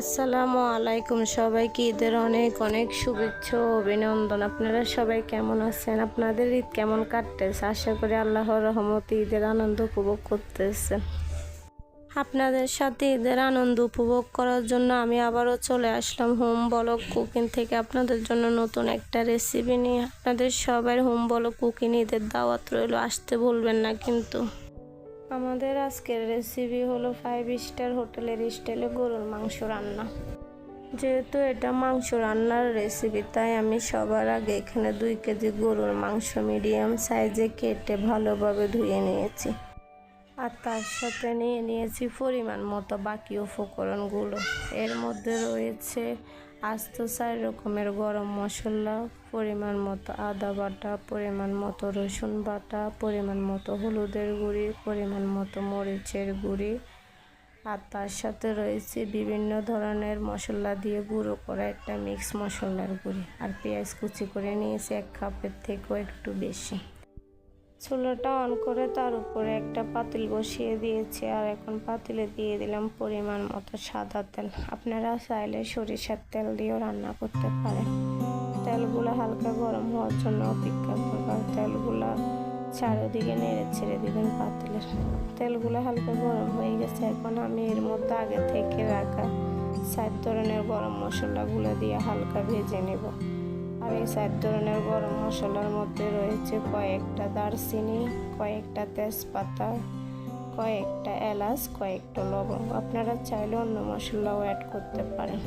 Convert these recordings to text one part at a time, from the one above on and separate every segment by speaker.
Speaker 1: আসসালামু আলাইকুম সবাইকে, ঈদের অনেক অনেক শুভেচ্ছা অভিনন্দন। আপনারা সবাই কেমন আছেন? আপনাদের ঈদ কেমন কাটতেছে? আশা করি আল্লাহর রহমতে ঈদের আনন্দ উপভোগ করতেছেন। আপনাদের সাথে ঈদের আনন্দ উপভোগ করার জন্য আমি আবারও চলে আসলাম হোম বলক কুকিং থেকে। আপনাদের জন্য নতুন একটা রেসিপি নিয়ে আপনাদের সবার হোম বলক কুকিং ঈদের দাওয়াত রইল। আসতে ভুলবেন না কিন্তু। আমাদের আজকের রেসিপি হলো ফাইভ স্টার হোটেলের স্টাইলে গরুর মাংস রান্না। যেহেতু এটা মাংস রান্নার রেসিপি তাই আমি সবার আগে এখানে দুই কেজি গরুর মাংস মিডিয়াম সাইজে কেটে ভালোভাবে ধুয়ে নিয়েছি। আর তার সাথে নিয়ে নিয়েছি পরিমাণ মতো বাকি উপকরণগুলো। এর মধ্যে রয়েছে আস্ত চার রকমের গরম মশলা, পরিমাণ মতো আদা বাটা, পরিমাণ মতো রসুন বাটা, পরিমাণ মতো হলুদের গুঁড়ি, পরিমাণ মতো মরিচের গুঁড়ি। আর তার সাথে রয়েছে বিভিন্ন ধরনের মশলা দিয়ে গুঁড়ো করা একটা মিক্স মশলার গুঁড়ি। আর পেঁয়াজ কুচি করে নিয়েছি এক কাপের থেকেও একটু বেশি। চুলাটা অন করে তার উপরে একটা পাতিল বসিয়ে দিয়েছি আর এখন পাতিলে দিয়ে দিলাম পরিমাণ মতো সাদা তেল। আপনারা চাইলে সরিষার তেল দিয়েও রান্না করতে পারেন। তেলগুলো হালকা গরম হওয়ার জন্য অপেক্ষা করবার তেলগুলো চারিদিকে নেড়ে ছেড়ে দিবেন পাতিলের তেলগুলো হালকা গরম হয়ে গেছে। এখন আমি এর মধ্যে আগে থেকে রাখা সাত ধরনের গরম মশলাগুলো দিয়ে হালকা ভেজে নেব। এই সাত ধরনের গরম মশলার মধ্যে রয়েছে কয়েকটা দারচিনি, কয়েকটা তেজপাতা, কয়েকটা এলাচ, কয়েকটা লবঙ্গ। আপনারা চাইলে অন্য মশলাও অ্যাড করতে পারেন।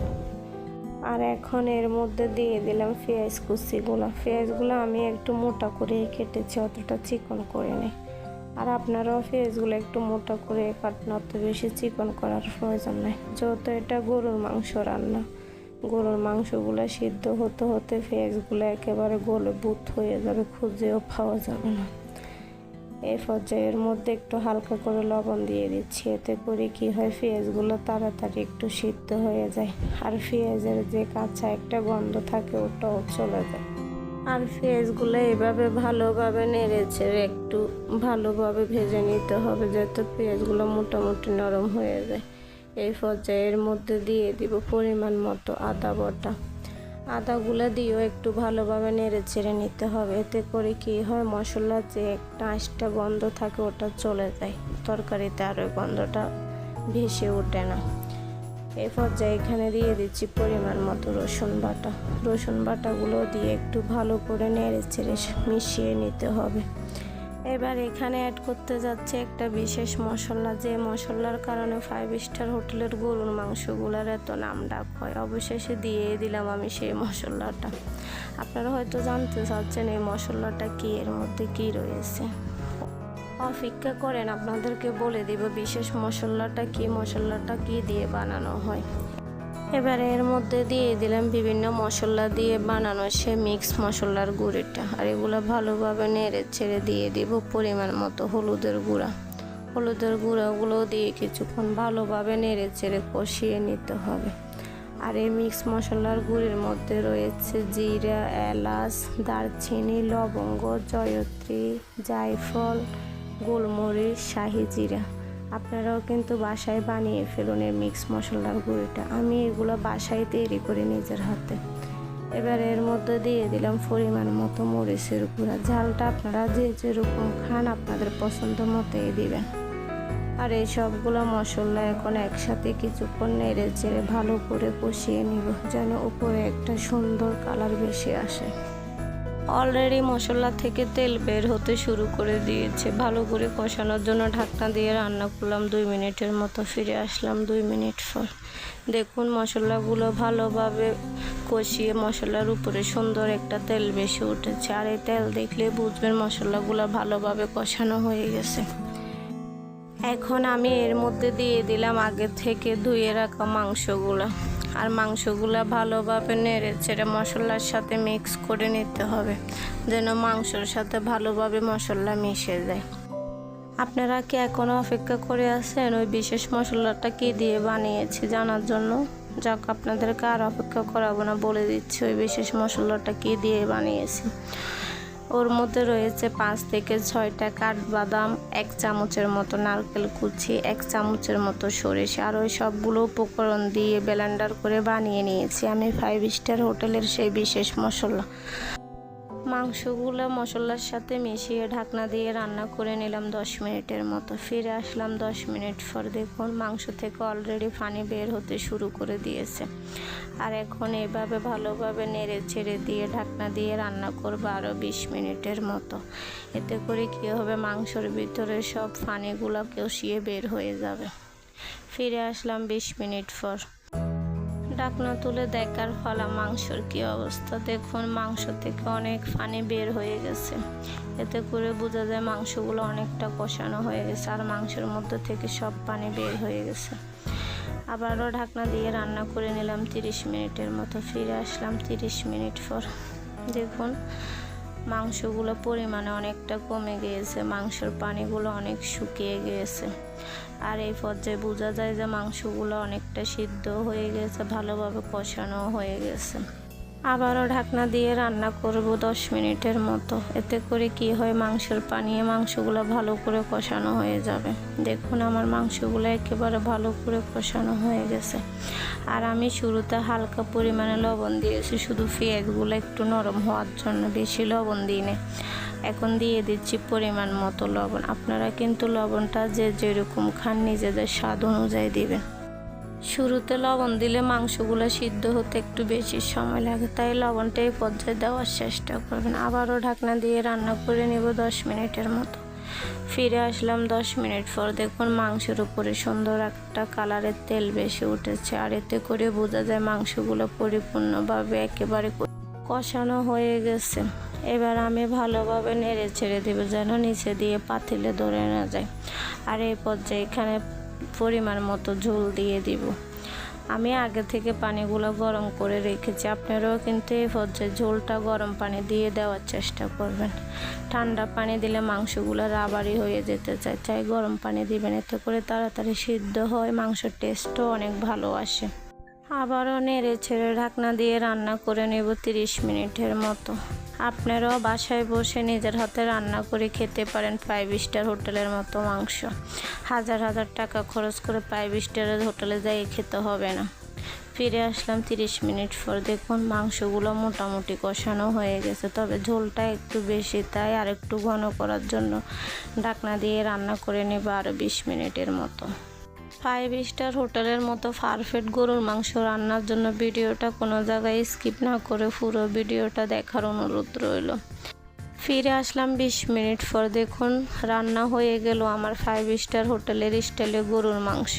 Speaker 1: আর এখন এর মধ্যে দিয়ে দিলাম পেঁয়াজ কুচিগুলো। পেঁয়াজগুলো আমি একটু মোটা করে কেটেছি, অতটা চিকন করে নিই আর আপনারাও পেঁয়াজগুলো একটু মোটা করে কাটন, অত বেশি চিকন করার প্রয়োজন নেই। যেহেতু এটা গরুর মাংস রান্না গরুর মাংসগুলো সিদ্ধ হতে হতে পেঁয়াজগুলো একেবারে গলে বুথ হয়ে যাবে, খুঁজেও পাওয়া যাবে না। এই পর্যায়ের মধ্যে একটু হালকা করে লবণ দিয়ে দিচ্ছি, এতে করে কি হয় পেঁয়াজগুলো তাড়াতাড়ি একটু সিদ্ধ হয়ে যায় আর পেঁয়াজের যে কাঁচা একটা গন্ধ থাকে, ওটাও চলে যায়। আর পেঁয়াজগুলো এভাবে ভালোভাবে নেড়ে ছেড়ে একটু ভালোভাবে ভেজে নিতে হবে, যাতে পেঁয়াজগুলো মোটামুটি নরম হয়ে যায়। এই পর্যায়ের মধ্যে দিয়ে দিব পরিমাণ মতো আদা বটা। আদাগুলো দিয়েও একটু ভালোভাবে নেড়ে ছেড়ে নিতে হবে। এতে করে কি হয় মশলার যে একটা আঁশটা গন্ধ থাকে ওটা চলে যায়। তরকারিতে আর ওই গন্ধটা ভেসে ওঠে না। এই পর্যায়ে এখানে দিয়ে দিচ্ছি পরিমাণ মতো রসুন বাটা। রসুন বাটাগুলো দিয়ে একটু ভালো করে নেড়ে ছেড়ে মিশিয়ে নিতে হবে। এবার এখানে অ্যাড করতে যাচ্ছে একটা বিশেষ মশলা, যে মশলার কারণে ফাইভ স্টার হোটেলের গরুর মাংসগুলোর এত নাম ডাক হয়। অবশেষে দিয়ে দিলাম আমি সেই মশলাটা। আপনারা হয়তো জানতে চাচ্ছেন এই মশলাটা কী, এর মধ্যে কি রয়েছে। অপেক্ষা করেন, আপনাদেরকে বলে দিব বিশেষ মশলাটা কি মশলাটা কি দিয়ে বানানো হয়। এবারে এর মধ্যে দিয়ে দিলাম বিভিন্ন মশলা দিয়ে বানানো সে মিক্স মশলার গুঁড়িটা। আর এগুলো ভালোভাবে নেড়ে ছেড়ে দিয়ে দিব পরিমাণ মতো হলুদের গুঁড়া। হলুদের গুঁড়াগুলো দিয়ে কিছুক্ষণ ভালোভাবে নেড়ে ছেড়ে কষিয়ে নিতে হবে। আর এই মিক্স মশলার গুঁড়ির মধ্যে রয়েছে জিরা, এলাচ, দারচিনি, লবঙ্গ, জয়ত্রী, জায়ফল, গোলমরিচ, শাহি জিরা। আপনারাও কিন্তু বাসায় বানিয়ে ফেলুন এই মিক্স মশলার গুঁড়িটা। আমি এগুলো বাসায় তৈরি করি নিজের হাতে। এবার এর মধ্যে দিয়ে দিলাম পরিমাণ মতো মরিচের গুঁড়া। ঝালটা আপনারা যে যেরকম খান আপনাদের পছন্দ মতোই দিবেন। আর এই সবগুলো মশলা এখন একসাথে কিছুক্ষণ নেড়ে চেড়ে ভালো করে কষিয়ে নিব, যেন উপরে একটা সুন্দর কালার বেশি আসে। অলরেডি মশলা থেকে তেল বের হতে শুরু করে দিয়েছে। ভালো করে কষানোর জন্য ঢাকনা দিয়ে রান্না করলাম। দুই মিনিটের মতো ফিরে আসলাম দুই মিনিট পর। দেখুন, মশলাগুলো ভালোভাবে কষিয়ে মশলার উপরে সুন্দর একটা তেল বেশি উঠেছে। আর এই তেল দেখলে বুঝবেন মশলাগুলো ভালোভাবে কষানো হয়ে গেছে। এখন আমি এর মধ্যে দিয়ে দিলাম আগে থেকে ধুয়ে রাখা মাংসগুলো। আর মাংসগুলো ভালোভাবে নেড়ে ছেড়ে মশলার সাথে মিক্স করে নিতে হবে, যেন মাংসর সাথে ভালোভাবে মশলা মিশে যায়। আপনারা কি এখনও অপেক্ষা করে আছেন ওই বিশেষ মশলাটা কি দিয়ে বানিয়েছি জানার জন্য? যাক, আপনাদেরকে আর অপেক্ষা করাবো না, বলে দিচ্ছি ওই বিশেষ মশলাটা কি দিয়ে বানিয়েছি। ওর মধ্যে রয়েছে পাঁচ থেকে ছয়টা কাঠবাদাম, এক চামচের মতো নারকেল কুচি, এক চামচের মতো সরিষা আর ওই সবগুলো উপকরণ দিয়ে ব্লেন্ডার করে বানিয়ে নিয়েছি। আমি ফাইভ স্টার হোটেলের সেই বিশেষ মশলা। মাংসগুলো মশলার সাথে মিশিয়ে ঢাকনা দিয়ে রান্না করে নিলাম দশ মিনিটের মতো। ফিরে আসলাম দশ মিনিট পর দেখুন মাংস থেকে অলরেডি পানি বের হতে শুরু করে দিয়েছে। আর এখন এভাবে ভালোভাবে নেড়ে ছেড়ে দিয়ে ঢাকনা দিয়ে রান্না করব আরও বিশ মিনিটের মতো। এতে করে কী হবে মাংসর ভিতরে সব পানিগুলো কষিয়ে বের হয়ে যাবে। ফিরে আসলাম বিশ মিনিট পর। ঢাকনা তুলে দেখার ফলা মাংসর কি অবস্থা? দেখুন, মাংস থেকে অনেক ফানি বের হয়ে গেছে। এতে করে বোঝা যায় মাংসগুলো অনেকটা কষানো হয়ে গেছে আর মাংসের মধ্যে থেকে সব পানি বের হয়ে গেছে। আবারও ঢাকনা দিয়ে রান্না করে নিলাম তিরিশ মিনিটের মতো। ফিরে আসলাম তিরিশ মিনিট পর। দেখুন মাংসগুলো পরিমাণে অনেকটা কমে গিয়েছে, মাংসের পানিগুলো অনেক শুকিয়ে গিয়েছে। আর এই পর্যায়ে বোঝা যায় যে মাংসগুলো অনেকটা সিদ্ধ হয়ে গেছে, ভালোভাবে কষানো হয়ে গেছে। আবারও ঢাকনা দিয়ে রান্না করব দশ মিনিটের মতো। এতে করে কি হয়, মাংসের পানিয়ে মাংসগুলো ভালো করে কষানো হয়ে যাবে। দেখুন আমার মাংসগুলো একেবারে ভালো করে কষানো হয়ে গেছে। আর আমি শুরুতে হালকা পরিমাণে লবণ দিয়েছি, শুধু পেঁয়াজগুলো একটু নরম হওয়ার জন্য বেশি লবণ দিই না এখন দিয়ে দিচ্ছি পরিমাণ মতো লবণ। আপনারা কিন্তু লবণটা যে যেরকম খান, নিজেদের স্বাদ অনুযায়ী দিবেন। শুরুতে লবণ দিলে মাংসগুলো সিদ্ধ হতে একটু বেশি সময় লাগে, তাই লবণটা এই পর্যায়ে দেওয়ার চেষ্টা করবেন। আবারও ঢাকনা দিয়ে রান্না করে নেব দশ মিনিটের মতো। ফিরে আসলাম দশ মিনিট পর। দেখুন মাংসের উপরে সুন্দর একটা কালারের তেল বেশি উঠেছে, আর এতে করে বোঝা যায় মাংসগুলো পরিপূর্ণভাবে একেবারে কষানো হয়ে গেছে। এবার আমি ভালোভাবে নেড়ে ছেড়ে দেবো যেন নিচে দিয়ে পাতিলে ধরে না যায়। আর এই পর্যায়ে এখানে পরিমাণ মতো ঝোল দিয়ে দিব। আমি আগে থেকে পানিগুলো গরম করে রেখেছি। আপনারাও কিন্তু এই পর্যায়ে ঝোলটা গরম পানি দিয়ে দেওয়ার চেষ্টা করবেন। ঠান্ডা পানি দিলে মাংসগুলো রাবারি হয়ে যেতে চায়। চাই গরম পানি দিবেন। এতে করে তাড়াতাড়ি সিদ্ধ হয়, মাংসের টেস্টও অনেক ভালো আসে। আবারও নেড়ে ছেড়ে ঢাকনা দিয়ে রান্না করে নেব তিরিশ মিনিটের মতো। আপনারাও বাসায় বসে নিজের হাতে রান্না করে খেতে পারেন ফাইভ স্টার হোটেলের মতো মাংস। হাজার হাজার টাকা খরচ করে ফাইভ স্টারের হোটেলে যাই খেতে হবে না। ফিরে আসলাম তিরিশ মিনিট পর। দেখুন, মাংসগুলো মোটামুটি কষানো হয়ে গেছে, তবে ঝোলটা একটু বেশি, তাই আর একটু ঘন করার জন্য ঢাকনা দিয়ে রান্না করে নেব আরও বিশ মিনিটের মতো। ফাইভ স্টার হোটেলের মতো পারফেক্ট গরুর মাংস রান্নার জন্য ভিডিওটা কোনো জায়গায় স্কিপ না করে পুরো ভিডিওটা দেখার অনুরোধ রইল। ফিরে আসলাম বিশ মিনিট পর দেখুন, রান্না হয়ে গেল আমার ফাইভ স্টার হোটেলের স্টাইলে গরুর মাংস।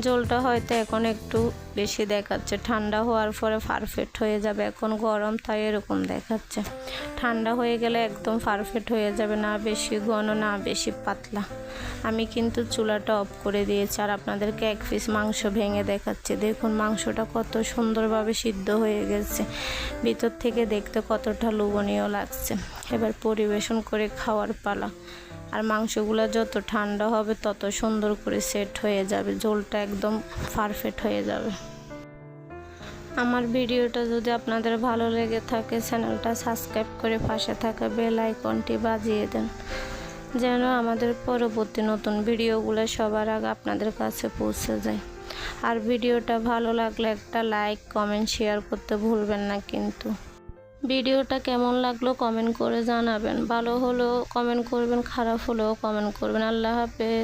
Speaker 1: জলটা হয়তো এখন একটু বেশি দেখাচ্ছে। ঠান্ডা হওয়ার পরে পারফেক্ট হয়ে যাবে। এখন গরম, তাই এরকম দেখাচ্ছে। ঠান্ডা হয়ে গেলে একদম পারফেক্ট হয়ে যাবে, না বেশি ঘন, না বেশি পাতলা। আমি কিন্তু চুলাটা অফ করে দিয়েছি আর আপনাদেরকে এক পিস মাংস ভেঙে দেখাচ্ছে। দেখুন, মাংসটা কত সুন্দরভাবে সিদ্ধ হয়ে গেছে। ভিতর থেকে দেখতে কতটা লোভনীয় লাগছে। এবার পরিবেশন করে খাওয়ার পালা। আর মাংসগুলো যত ঠান্ডা হবে তত সুন্দর করে সেট হয়ে যাবে, ঝোলটা একদম পারফেক্ট হয়ে যাবে। আমার ভিডিওটা যদি আপনাদের ভালো লেগে থাকে, চ্যানেলটা সাবস্ক্রাইব করে পাশে থাকা বেল আইকনটি বাজিয়ে দেন, যেন আমাদের পরবর্তী নতুন ভিডিওগুলো সবার আগে আপনাদের কাছে পৌঁছে যায়। আর ভিডিওটা ভালো লাগলে একটা লাইক কমেন্ট শেয়ার করতে ভুলবেন না কিন্তু। ভিডিওটা কেমন লাগল কমেন্ট করে জানাবেন। ভালো হলেও কমেন্ট করবেন, খারাপ হলেও কমেন্ট করবেন। আল্লাহ হাফেজ।